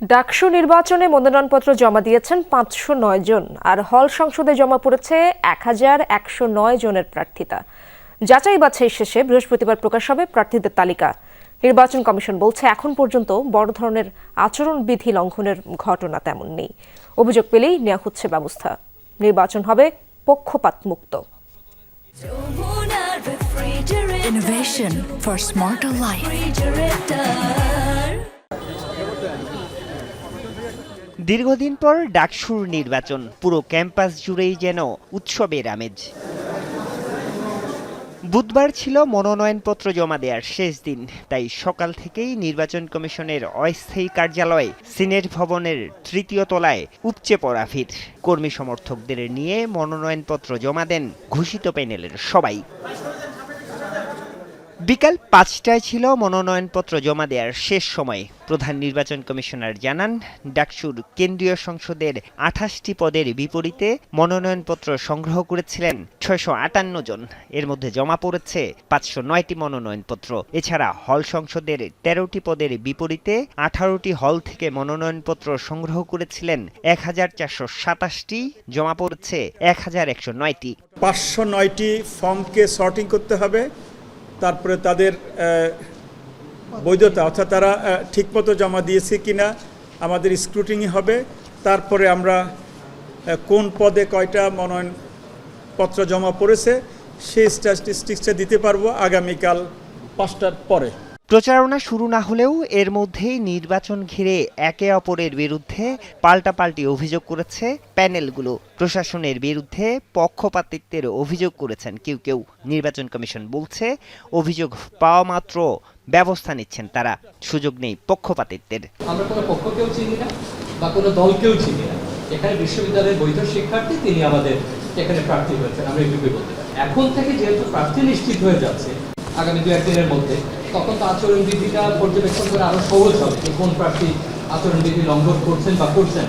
ডাকসু নির্বাচনে মনোনয়নপত্র জমা দিয়েছেন পাঁচশো নয় জন, আর হল সংসদে জমা পড়েছে এক হাজার একশো নয় জনের প্রার্থিতা। যাচাই বাছাই শেষে বৃহস্পতিবার প্রকাশ হবে প্রার্থীদের তালিকা। নির্বাচন কমিশন বলছে, এখন পর্যন্ত বড় ধরনের আচরণবিধি লঙ্ঘনের ঘটনা তেমন নেই। অভিযোগ পেলেই নেওয়া হচ্ছে ব্যবস্থা। নির্বাচন হবে পক্ষপাত মুক্ত যমুনার Innovation for smarter life. দীর্ঘদিন পর ডাকসুর নির্বাচন, পুরো ক্যাম্পাস জুড়েই যেন উৎসবের আমেজ। বুধবার ছিল মনোনয়নপত্র জমা দেওয়ার শেষ দিন, তাই সকাল থেকেই নির্বাচন কমিশনের অস্থায়ী কার্যালয়, সিনেট ভবনের তৃতীয় তলায় উপচে পড়া ভিড়। কর্মী সমর্থকদের নিয়ে মনোনয়নপত্র জমা দেন ঘোষিত প্যানেলের সবাই। বিকাল পাঁচটায় ছিল মনোনয়নপত্র জমা দেওয়ার শেষ সময়। প্রধান নির্বাচন কমিশনার জানান, ডাকসুর কেন্দ্রীয় সংসদের আঠাশটি পদের বিপরীতে মনোনয়নপত্র সংগ্রহ করেছিলেন ছয়শো আটান্ন জন। এর মধ্যে জমা পড়েছে পাঁচশো নয়টি মনোনয়নপত্র। এছাড়া হল সংসদের তেরোটি পদের বিপরীতে আঠারোটি হল থেকে মনোনয়নপত্র সংগ্রহ করেছিলেন এক হাজার চারশো সাতাশটি, জমা পড়েছে এক হাজার একশো নয়টি। পাঁচশো নয়টি ফর্মকে সর্টিং করতে হবে। তারপরে তাদের বৈধতা, অর্থাৎ তারা ঠিক ঠিকমতো জমা দিয়েছে কিনা, আমাদের স্ক্রুটিনি হবে। তারপরে আমরা কোন পদে কয়টা মনোনয়নপত্র জমা পড়েছে, সেই স্ট্যাটিস্টিক্সটা দিতে পারব আগামীকাল পাঁচটার পরে। প্রচারণা শুরু না হলেও এর মধ্যেই নির্বাচন ঘিরে একে অপরের বিরুদ্ধে পাল্টাপাল্টি অভিযোগ করেছে প্যানেলগুলো। প্রশাসনের বিরুদ্ধে পক্ষপাতিত্বের অভিযোগ করেছেন কেউ কেউ। নির্বাচন কমিশন বলছে, অভিযোগ পাওয়া মাত্র ব্যবস্থা নিচ্ছেন তারা। সুযোগ নেই পক্ষপাতিত্বের। আমরা কোনো কোনো দলকেও চিনি না। এখানে বিশ্ববিদ্যালয়ের বৈধ শিক্ষার্থী তিনি আমাদের এখানে প্রার্থী হয়েছেন। আমরা এইটুকুই বলতে এখন থেকে যেহেতু প্রার্থী নিশ্চিত হয়ে যাচ্ছে আগামী দু একদিনের মধ্যে তখন তো আচরণবিধিটা পর্যবেক্ষণ করে আরও সহজ হবে যে কোন প্রার্থী আচরণবিধি লঙ্ঘন করছেন বা করছেন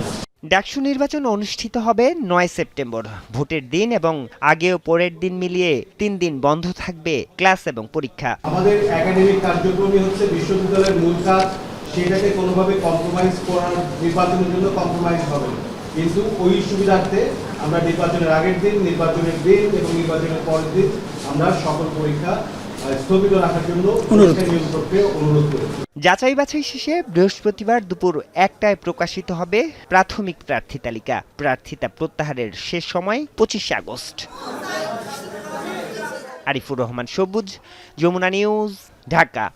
ডাকসু নির্বাচন অনুষ্ঠিত হবে নয় সেপ্টেম্বর। ভোটের দিন এবং আগে ও পরের দিন মিলিয়ে তিন দিন বন্ধ থাকবে ক্লাস এবং পরীক্ষা। আমাদের একাডেমিক কার্যক্রমই হচ্ছে বিশ্ববিদ্যালয়ের মূল কাজ। সেটাকে কোনোভাবে কম্প্রোমাইজ করার নির্বাচনের জন্য কম্প্রোমাইজ হবে কিন্তু ওই সুবিধার্থে আমরা নির্বাচনের আগের দিন নির্বাচনের দিন এবং নির্বাচনের পরের দিন আমরা সকল পরীক্ষা যাচাই বাছাই শেষে বৃহস্পতিবার দুপুর একটায় প্রকাশিত হবে প্রাথমিক প্রার্থী তালিকা। প্রার্থিতা প্রত্যাহারের শেষ সময় পঁচিশে আগস্ট। আরিফুর রহমান সবুজ, যমুনা নিউজ, ঢাকা।